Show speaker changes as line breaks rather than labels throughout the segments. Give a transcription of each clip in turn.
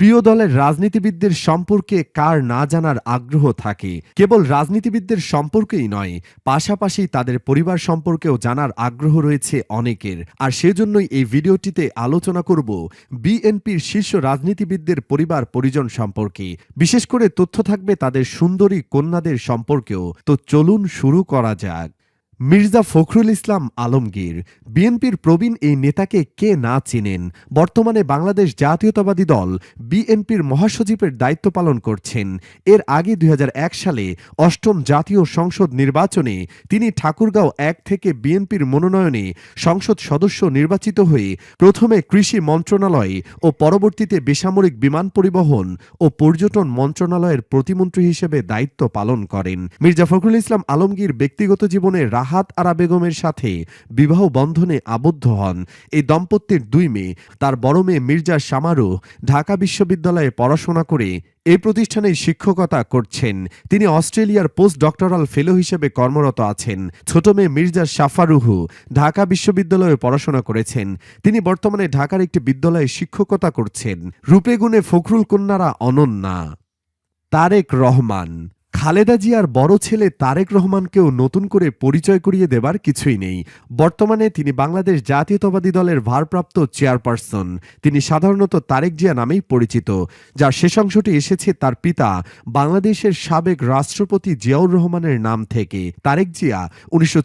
প্রিয় দলের রাজনীতিবিদদের সম্পর্কে কার না জানার আগ্রহ থাকে কেবল রাজনীতিবিদদের সম্পর্কেই নয় পাশাপাশি তাদের পরিবার সম্পর্কেও জানার আগ্রহ রয়েছে অনেকের আর সেজন্যই এই ভিডিওটিতে আলোচনা করব বিএনপির শীর্ষ রাজনীতিবিদদের পরিবার পরিজন সম্পর্কে বিশেষ করে তথ্য থাকবে তাদের সুন্দরী কন্যাদের সম্পর্কেও তো চলুন শুরু করা যাক মির্জা ফখরুল ইসলাম আলমগীর বিএনপির প্রবীণ এই নেতাকে কে না চিনেন বর্তমানে বাংলাদেশ জাতীয়তাবাদী দল বিএনপির মহাসচিবের দায়িত্ব পালন করছেন এর আগে দুই সালে অষ্টম জাতীয় সংসদ নির্বাচনে তিনি ঠাকুরগাঁও এক থেকে বিএনপির মনোনয়নে সংসদ সদস্য নির্বাচিত হয়ে প্রথমে কৃষি মন্ত্রণালয় ও পরবর্তীতে বেসামরিক বিমান পরিবহন ও পর্যটন মন্ত্রণালয়ের প্রতিমন্ত্রী হিসেবে দায়িত্ব পালন করেন মির্জা ফখরুল ইসলাম আলমগীর ব্যক্তিগত জীবনে রাহ রাহাত আরা বেগমের সাথে বিবাহ বন্ধনে আবদ্ধ হন এই দম্পতির দুই মেয়ে তার বড় মেয়ে মির্জা শামারু ঢাকা বিশ্ববিদ্যালয়ে পড়াশোনা করে এই প্রতিষ্ঠানে শিক্ষকতা করছেন তিনি অস্ট্রেলিয়ার পোস্ট ডক্টরাল ফেলো হিসেবে কর্মরত আছেন ছোট মেয়ে মির্জা সাফারুহু ঢাকা বিশ্ববিদ্যালয়ে পড়াশোনা করেছেন তিনি বর্তমানে ঢাকার একটি বিদ্যালয়ে শিক্ষকতা করছেন রূপে গুণে ফখরুল কন্যারা অনন্যা তারেক রহমান খালেদা জিয়ার বড় ছেলে তারেক রহমানকেও নতুন করে পরিচয় করিয়ে দেবার কিছুই নেই বর্তমানে তিনি বাংলাদেশ জাতীয়তাবাদী দলের ভারপ্রাপ্ত চেয়ারপারসন তিনি সাধারণত তারেক জিয়া নামেই পরিচিত যার শেষ অংশটি এসেছে তার পিতা বাংলাদেশের সাবেক রাষ্ট্রপতি জিয়াউর রহমানের নাম থেকে তারেক জিয়া উনিশশো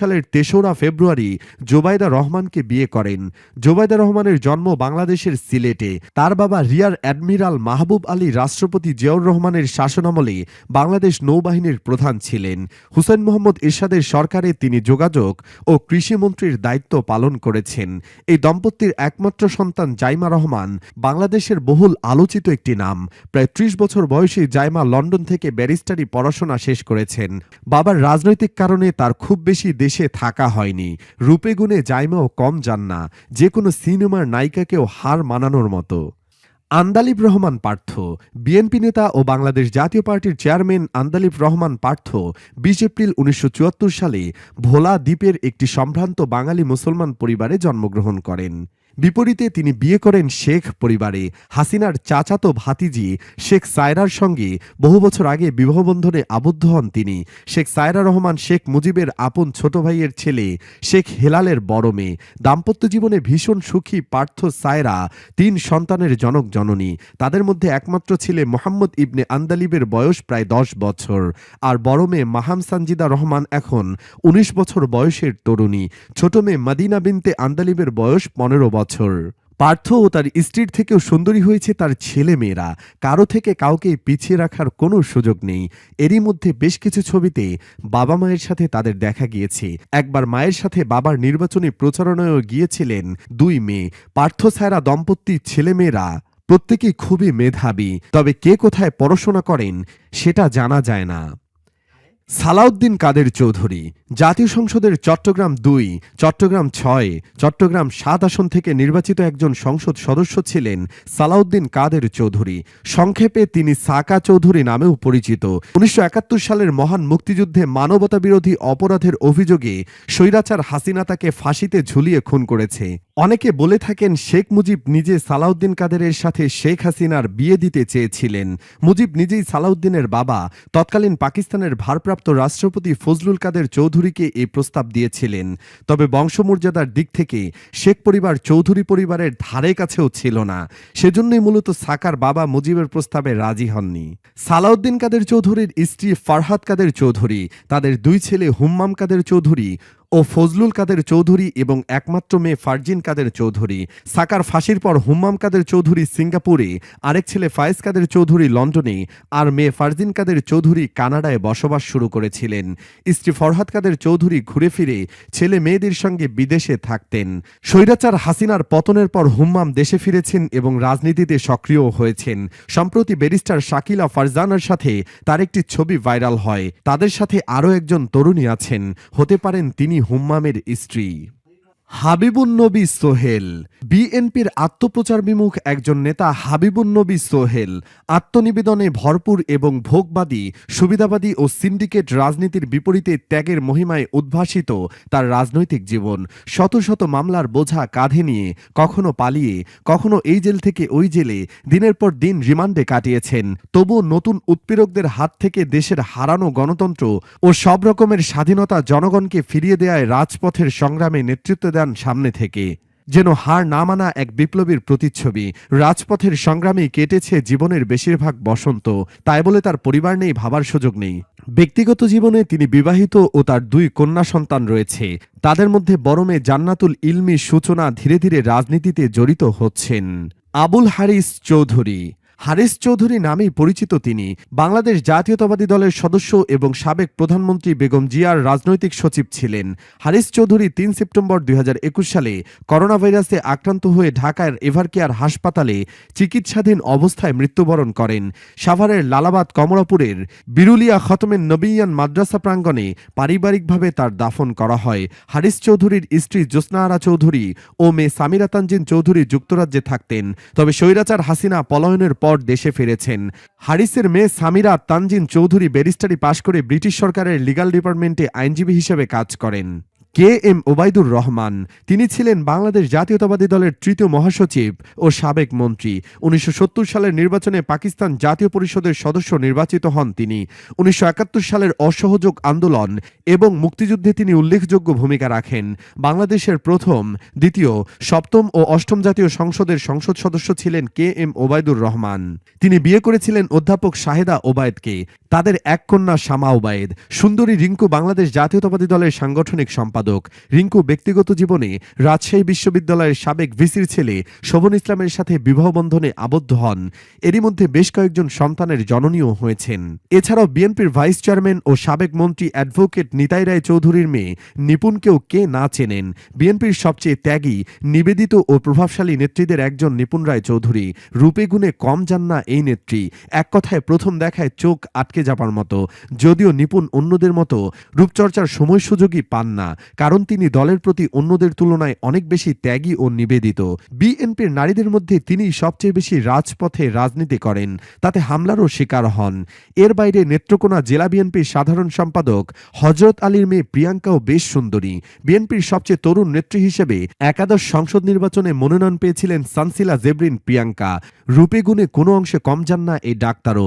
সালের তেসরা ফেব্রুয়ারি জোবায়দা রহমানকে বিয়ে করেন জোবায়দা রহমানের জন্ম বাংলাদেশের সিলেটে তার বাবা রিয়ার অ্যাডমিরাল মাহবুব আলী রাষ্ট্রপতি জিয়াউর রহমানের শাসনামলে বাংলা বাংলাদেশ নৌবাহিনীর প্রধান ছিলেন হুসেন মোহাম্মদ ইরশাদের সরকারে তিনি যোগাযোগ ও কৃষিমন্ত্রীর দায়িত্ব পালন করেছেন এই দম্পতির একমাত্র সন্তান জাইমা রহমান বাংলাদেশের বহুল আলোচিত একটি নাম প্রায় ত্রিশ বছর বয়সে জাইমা লন্ডন থেকে ব্যারিস্টারি পড়াশোনা শেষ করেছেন বাবার রাজনৈতিক কারণে তার খুব বেশি দেশে থাকা হয়নি রূপে গুণে জাইমাও কম যান না যে কোনো সিনেমার নায়িকাকেও হার মানানোর মতো আন্দালিব রহমান পার্থ বিএনপি নেতা ও বাংলাদেশ জাতীয় পার্টির চেয়ারম্যান আন্দালিব রহমান পার্থ বিশ এপ্রিল উনিশশো সালে ভোলা দ্বীপের একটি সম্ভ্রান্ত বাঙালি মুসলমান পরিবারে জন্মগ্রহণ করেন বিপরীতে তিনি বিয়ে করেন শেখ পরিবারে হাসিনার চাচাতো ভাতিজি শেখ সায়রার সঙ্গে বহু বছর আগে বিবাহবন্ধনে আবদ্ধ হন তিনি শেখ সায়রা রহমান শেখ মুজিবের আপন ছোট ভাইয়ের ছেলে শেখ হেলালের বড় মেয়ে দাম্পত্য জীবনে ভীষণ সুখী পার্থ সায়রা তিন সন্তানের জনক জননী তাদের মধ্যে একমাত্র ছেলে মোহাম্মদ ইবনে আন্দালিবের বয়স প্রায় দশ বছর আর বড় মেয়ে মাহাম সানজিদা রহমান এখন ১৯ বছর বয়সের তরুণী ছোট মেয়ে মাদিনা বিনতে আন্দালিবের বয়স পনেরো বছর বছর পার্থ ও তার স্ত্রীর থেকেও সুন্দরী হয়েছে তার ছেলে মেয়েরা কারো থেকে কাউকে পিছিয়ে রাখার কোনো সুযোগ নেই এরই মধ্যে বেশ কিছু ছবিতে বাবা মায়ের সাথে তাদের দেখা গিয়েছে একবার মায়ের সাথে বাবার নির্বাচনী প্রচারণায়ও গিয়েছিলেন দুই মেয়ে পার্থ সায়রা দম্পতির ছেলেমেয়েরা প্রত্যেকেই খুবই মেধাবী তবে কে কোথায় পড়াশোনা করেন সেটা জানা যায় না সালাউদ্দিন কাদের চৌধুরী জাতীয় সংসদের চট্টগ্রাম দুই চট্টগ্রাম ছয় চট্টগ্রাম সাত আসন থেকে নির্বাচিত একজন সংসদ সদস্য ছিলেন সালাউদ্দিন কাদের চৌধুরী সংক্ষেপে তিনি সাকা চৌধুরী নামেও পরিচিত উনিশশো সালের মহান মুক্তিযুদ্ধে মানবতা বিরোধী অপরাধের অভিযোগে স্বৈরাচার হাসিনা তাকে ফাঁসিতে ঝুলিয়ে খুন করেছে অনেকে বলে থাকেন শেখ মুজিব নিজে সালাউদ্দিন কাদেরের সাথে শেখ হাসিনার বিয়ে দিতে চেয়েছিলেন মুজিব নিজেই সালাউদ্দিনের বাবা তৎকালীন পাকিস্তানের ভারপ্রাপ্ত রাষ্ট্রপতি ফজলুল কাদের চৌধুরীকে এই প্রস্তাব দিয়েছিলেন তবে বংশমর্যাদার দিক থেকে শেখ পরিবার চৌধুরী পরিবারের ধারে কাছেও ছিল না সেজন্যই মূলত সাকার বাবা মুজিবের প্রস্তাবে রাজি হননি সালাউদ্দিন কাদের চৌধুরীর স্ত্রী ফারহাদ কাদের চৌধুরী তাদের দুই ছেলে হুম্মাম কাদের চৌধুরী ও ফজলুল কাদের চৌধুরী এবং একমাত্র মেয়ে ফারজিন কাদের চৌধুরী সাকার ফাঁসির পর হুম্মাম কাদের চৌধুরী সিঙ্গাপুরে আরেক ছেলে ফায়েজ কাদের চৌধুরী লন্ডনে আর মেয়ে ফারজিন কাদের চৌধুরী কানাডায় বসবাস শুরু করেছিলেন স্ত্রী ফরহাদ কাদের চৌধুরী ঘুরে ফিরে ছেলে মেয়েদের সঙ্গে বিদেশে থাকতেন স্বৈরাচার হাসিনার পতনের পর হুম্মাম দেশে ফিরেছেন এবং রাজনীতিতে সক্রিয় হয়েছেন সম্প্রতি ব্যারিস্টার শাকিলা ফারজানার সাথে তার একটি ছবি ভাইরাল হয় তাদের সাথে আরও একজন তরুণী আছেন হতে পারেন তিনি হুম্মামের স্ত্রী হাবিবুন নবী সোহেল বিএনপির আত্মপ্রচার বিমুখ একজন নেতা হাবিবুন নবী সোহেল আত্মনিবেদনে ভরপুর এবং ভোগবাদী সুবিধাবাদী ও সিন্ডিকেট রাজনীতির বিপরীতে ত্যাগের মহিমায় উদ্ভাসিত তার রাজনৈতিক জীবন শত শত মামলার বোঝা কাঁধে নিয়ে কখনো পালিয়ে কখনো এই জেল থেকে ওই জেলে দিনের পর দিন রিমান্ডে কাটিয়েছেন তবুও নতুন উৎপীড়কদের হাত থেকে দেশের হারানো গণতন্ত্র ও সব রকমের স্বাধীনতা জনগণকে ফিরিয়ে দেয়ায় রাজপথের সংগ্রামে নেতৃত্ব দেন সামনে থেকে যেন হার না মানা এক বিপ্লবীর প্রতিচ্ছবি রাজপথের সংগ্রামে কেটেছে জীবনের বেশিরভাগ বসন্ত তাই বলে তার পরিবার নেই ভাবার সুযোগ নেই ব্যক্তিগত জীবনে তিনি বিবাহিত ও তার দুই কন্যা সন্তান রয়েছে তাদের মধ্যে বরমে জান্নাতুল ইলমি সূচনা ধীরে ধীরে রাজনীতিতে জড়িত হচ্ছেন আবুল হারিস চৌধুরী হারিস চৌধুরী নামেই পরিচিত তিনি বাংলাদেশ জাতীয়তাবাদী দলের সদস্য এবং সাবেক প্রধানমন্ত্রী বেগম জিয়ার রাজনৈতিক সচিব ছিলেন হারিস চৌধুরী তিন সেপ্টেম্বর দুই সালে করোনা ভাইরাসে আক্রান্ত হয়ে ঢাকার এভারকেয়ার হাসপাতালে চিকিৎসাধীন অবস্থায় মৃত্যুবরণ করেন সাভারের লালাবাদ কমলাপুরের বিরুলিয়া খতমের নবীয়ান মাদ্রাসা প্রাঙ্গণে পারিবারিকভাবে তার দাফন করা হয় হারিস চৌধুরীর স্ত্রী জোসনাহারা চৌধুরী ও মেয়ে সামিরাতঞ্জিন চৌধুরী যুক্তরাজ্যে থাকতেন তবে স্বৈরাচার হাসিনা পলায়নের পর দেশে ফিরেছেন হারিসের মেয়ে সামিরা তানজিন চৌধুরী ব্যারিস্টারি পাশ করে ব্রিটিশ সরকারের লিগাল ডিপার্টমেন্টে আইনজীবী হিসেবে কাজ করেন কে এম ওবায়দুর রহমান তিনি ছিলেন বাংলাদেশ জাতীয়তাবাদী দলের তৃতীয় মহাসচিব ও সাবেক মন্ত্রী উনিশশো সালের নির্বাচনে পাকিস্তান জাতীয় পরিষদের সদস্য নির্বাচিত হন তিনি উনিশশো সালের অসহযোগ আন্দোলন এবং মুক্তিযুদ্ধে তিনি উল্লেখযোগ্য ভূমিকা রাখেন বাংলাদেশের প্রথম দ্বিতীয় সপ্তম ও অষ্টম জাতীয় সংসদের সংসদ সদস্য ছিলেন কে এম ওবায়দুর রহমান তিনি বিয়ে করেছিলেন অধ্যাপক শাহেদা ওবায়দকে তাদের এক কন্যা শামা ওবায়েদ সুন্দরী রিঙ্কু বাংলাদেশ জাতীয়তাবাদী দলের সাংগঠনিক সম্পাদক সম্পাদক রিঙ্কু ব্যক্তিগত জীবনে রাজশাহী বিশ্ববিদ্যালয়ের সাবেক ভিসির ছেলে শোভন ইসলামের সাথে বিবাহবন্ধনে আবদ্ধ হন এরই মধ্যে বেশ কয়েকজন সন্তানের জননীয় হয়েছেন এছাড়াও বিএনপির ভাইস চেয়ারম্যান ও সাবেক মন্ত্রী অ্যাডভোকেট নিতাই রায় চৌধুরীর মেয়ে নিপুণকেও কে না চেনেন বিএনপির সবচেয়ে ত্যাগী নিবেদিত ও প্রভাবশালী নেত্রীদের একজন নিপুণ রায় চৌধুরী রূপে গুণে কম যান না এই নেত্রী এক কথায় প্রথম দেখায় চোখ আটকে যাবার মতো যদিও নিপুণ অন্যদের মতো রূপচর্চার সময় সুযোগই পান না কারণ তিনি দলের প্রতি অন্যদের তুলনায় অনেক বেশি ত্যাগী ও নিবেদিত বিএনপির নারীদের মধ্যে তিনি সবচেয়ে বেশি রাজপথে রাজনীতি করেন তাতে হামলারও শিকার হন এর বাইরে নেত্রকোনা জেলা বিএনপির সাধারণ সম্পাদক হজরত আলীর মেয়ে প্রিয়াঙ্কাও বেশ সুন্দরী বিএনপির সবচেয়ে তরুণ নেত্রী হিসেবে একাদশ সংসদ নির্বাচনে মনোনয়ন পেয়েছিলেন সানসিলা জেবরিন প্রিয়াঙ্কা রূপে গুণে কোনো অংশে কম যান না এই ডাক্তারও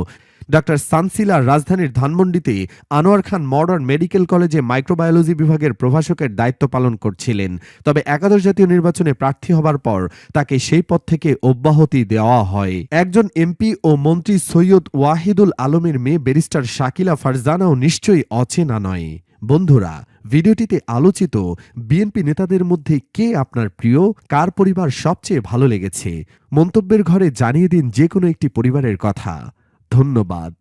ডাক্তার সানসিলা রাজধানীর ধানমন্ডিতে আনোয়ার খান মডার্ন মেডিকেল কলেজে মাইক্রোবায়োলজি বিভাগের প্রভাষকের দায়িত্ব পালন করছিলেন তবে একাদশ জাতীয় নির্বাচনে প্রার্থী হবার পর তাকে সেই পদ থেকে অব্যাহতি দেওয়া হয় একজন এমপি ও মন্ত্রী সৈয়দ ওয়াহিদুল আলমের মেয়ে ব্যারিস্টার শাকিলা ফারজানাও নিশ্চয়ই অচেনা নয় বন্ধুরা ভিডিওটিতে আলোচিত বিএনপি নেতাদের মধ্যে কে আপনার প্রিয় কার পরিবার সবচেয়ে ভালো লেগেছে মন্তব্যের ঘরে জানিয়ে দিন যে কোনো একটি পরিবারের কথা ধন্যবাদ